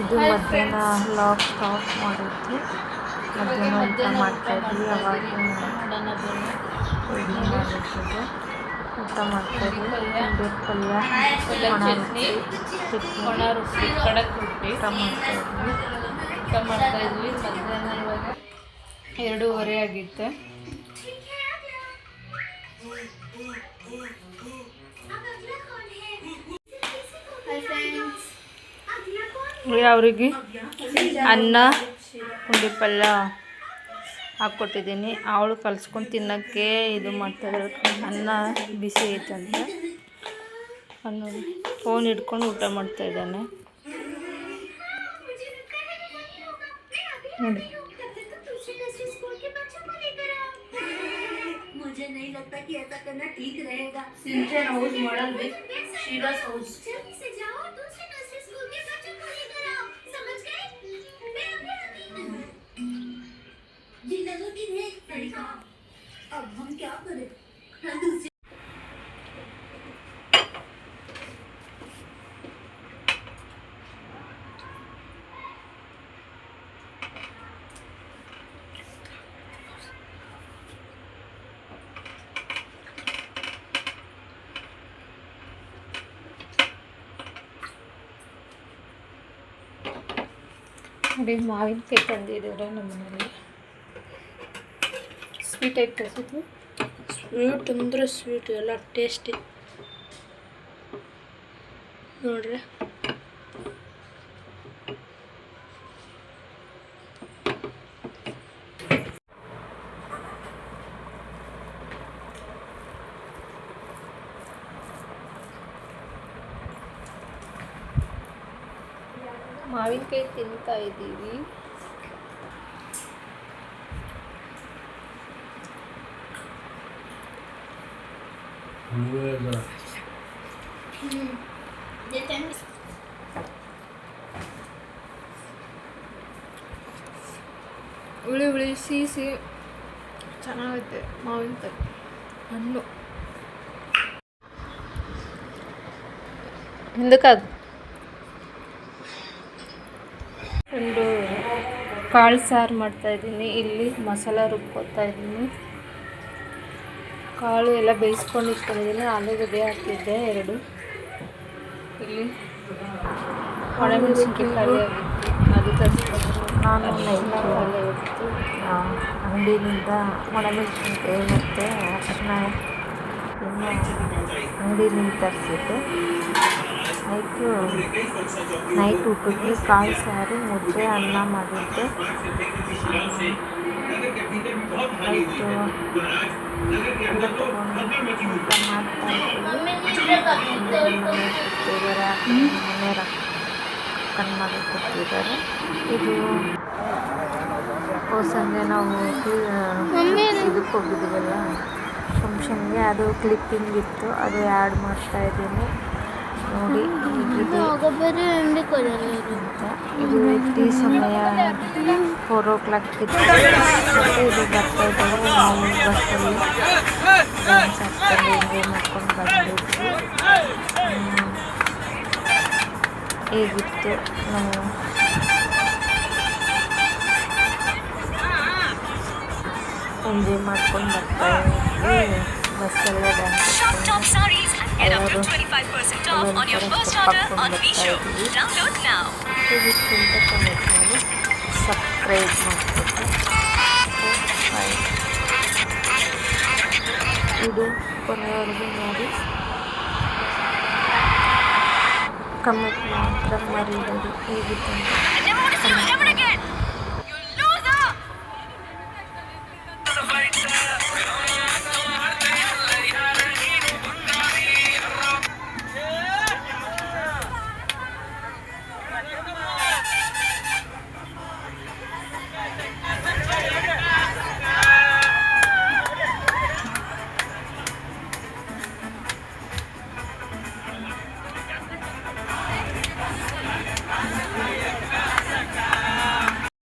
ಇದು ಮಧ್ಯಾಹ್ನ lock stop ಮಾಡಿದ್ವಿ ಮಧ್ಯಾಹ್ನ ಊಟ ಮಾಡ್ತಾಯಿದ್ವಿ ಅವಾಗ ವಿಡಿಯೋ ಮಾಡಿರ್ತಿದ್ದೆ ಊಟ ಮಾಡ್ತಾಯಿದ್ವಿ ಪುಂಡಿ ಪಲ್ಯ. ಚಟ್ನಿ ಒಣ ರೊಟ್ಟಿ ಕಡಕ್ ರೊಟ್ಟಿ. ಊಟ ಮಾಡ್ತಾಯಿದ್ವಿ ಊಟ ಮಾಡ್ತಾಯಿದ್ವಿ ಮಧ್ಯಾಹ್ನ ಇವಾಗ ಎರಡೂವರೆ ಆಗಿತ್ತು. ಅವ್ರಿಗೆ ಅನ್ನ ಪುಂಡಿ ಪಲ್ಯ ಹಾಕ್ಕೊಟ್ಟಿದ್ದೀನಿ ಅವಳು ಕಲ್ಸ್ಕೊಂಡು ತಿನ್ನೋಕ್ಕೆ ಇದು ಮಾಡ್ತಾಯಿದ್ದಾಳೆ ಅನ್ನ ಬಿಸಿ ಐತಂತ ಅನ್ನ ಫೋನ್ ಹಿಡ್ಕೊಂಡು ಊಟ ಮಾಡ್ತಾ ಇದ್ದಾನೆ ನೋಡಿ मुझे नहीं लगता कि ऐसा करना ठीक रहेगा ಸಿಂಚನ್ ಹೌಸ್ ಮಾಡಲ್ವಿ ಶ್ರೀರಾಸ್ ಹೌಸ್ जल्दी से जाओ ನೋಡಿ ಮಾವಿನಕಾಯಿ ತಂದಿದ್ದಾರೆ ನಮ್ಮ ಮನೇಲಿ. ಸ್ವೀಟ್ ಐತೆ ಇದು ಸ್ವೀಟ್ ಅಂದರೆ ಸ್ವೀಟ್ ಎಲ್ಲ ಟೇಸ್ಟಿ ನೋಡ್ರಿ. ಮಾವಿನಕಾಯಿ ತಿಂತಾ ಇದ್ದೀವಿ ಹುಳಿ ಹುಳಿ ಸಿಹಿ ಸಿಹಿ ಚೆನ್ನಾಗೈತೆ ಮಾವಿನಕಾಯಿ ಹಣ್ಣು ಹಿಂದಕ್ಕದು ಕಾಳು ಸಾರು ಮಾಡ್ತಾಯಿದ್ದೀನಿ ಇಲ್ಲಿ ಮಸಾಲ ರುಬ್ಕೊತಾ ಇದ್ದೀನಿ. ಕಾಳು ಎಲ್ಲ ಬೇಯಿಸ್ಕೊಂಡು ಇಟ್ಕೊಂಡಿದ್ದೀನಿ. ಆಲೂಗಡ್ಡೆ ಹಾಕಿದ್ದೆ ಎರಡು. ಇಲ್ಲಿ ಒಣಮೆಣಸಿನ್ಕಾಯಿ ಖಾಲಿ ಆಗಿತ್ತು. ಅದು ತರಿಸ್ಕೊಂಡು ನಾನು ಅಂಗಡಿಯಿಂದ ಒಣಮೆಣಸಿನ್ಕಾಯಿ ಮತ್ತು ಅರಿಶಿನ ಇನ್ನು ಅಂಗಡಿಯಿಂದ ತರಿಸಿದ್ದೆ. ನೈಟು ನೈಟ್ ಊಟಕ್ಕೆ ಕಾಳು ಸಾರು ಮುದ್ದೆ ಅನ್ನ ಮಾಡಿದ್ದೆ. ನೈಟು ಊಟ ಮಾಡ್ತಾ ಇದ್ದೀವಿ ಮನೆಯವ್ರು ಕಣ್ ಮಾಡಿ ಕೊಟ್ಟಿದ್ದಾರೆ. ಇದು ಸಂಜೆ ನಾವು ಇದಕ್ಕೆ ಹೋಗಿದ್ದೀವಲ್ಲ ಫಂಕ್ಷನ್ಗೆ ಅದು ಕ್ಲಿಪ್ಪಿಂಗ್ ಇತ್ತು ಅದು ಆ್ಯಡ್ ಮಾಡ್ತಾ ಇದ್ದೀನಿ. ನೋಡಿ ಇದು ವ್ಯಕ್ತಿ ಸಮಯ ಫೋರ್ ಓ ಕ್ಲಾಕ್ ಇತ್ತು ಮತ್ತು ಇದು ಬರ್ತಾ ಇದ್ದಾರೆ. ನಾವು ಬಸ್ಸಲ್ಲಿ ಡ್ಯಾನ್ಸ್ ಹಾಕ್ಕೊಂಡು ಎಂಜಾಯ್ ಮಾಡ್ಕೊಂಡು ಬಂದಿದ್ವಿ. ಹೇಗಿತ್ತು ನಾವು? ಎಂಜಾಯ್ ಮಾಡ್ಕೊಂಡು ಬರ್ತಾ ಇದ್ವಿ ಬಸ್ಸಲ್ಲೇ dance Shop top sarees and get up to ಎಲ್ಲರೂ 25% off on your first order on Meesho. Download now. ಹೇಗಿತ್ತು ಅಂತ ಕಮೆಂಟ್ ಮಾಡಿ ಸಬ್ಸ್ಕ್ರೈಬ್ ಮಾಡಿಕೊಟ್ಟು ಬಾಯ್ ಇದು ಕೊನೆಯವರೆಗೂ ನೋಡಿ ಕಮೆಂಟ್ ಮಾತ್ರ ಮರೀಬೇಡಿ ಹೇಗಿತ್ತು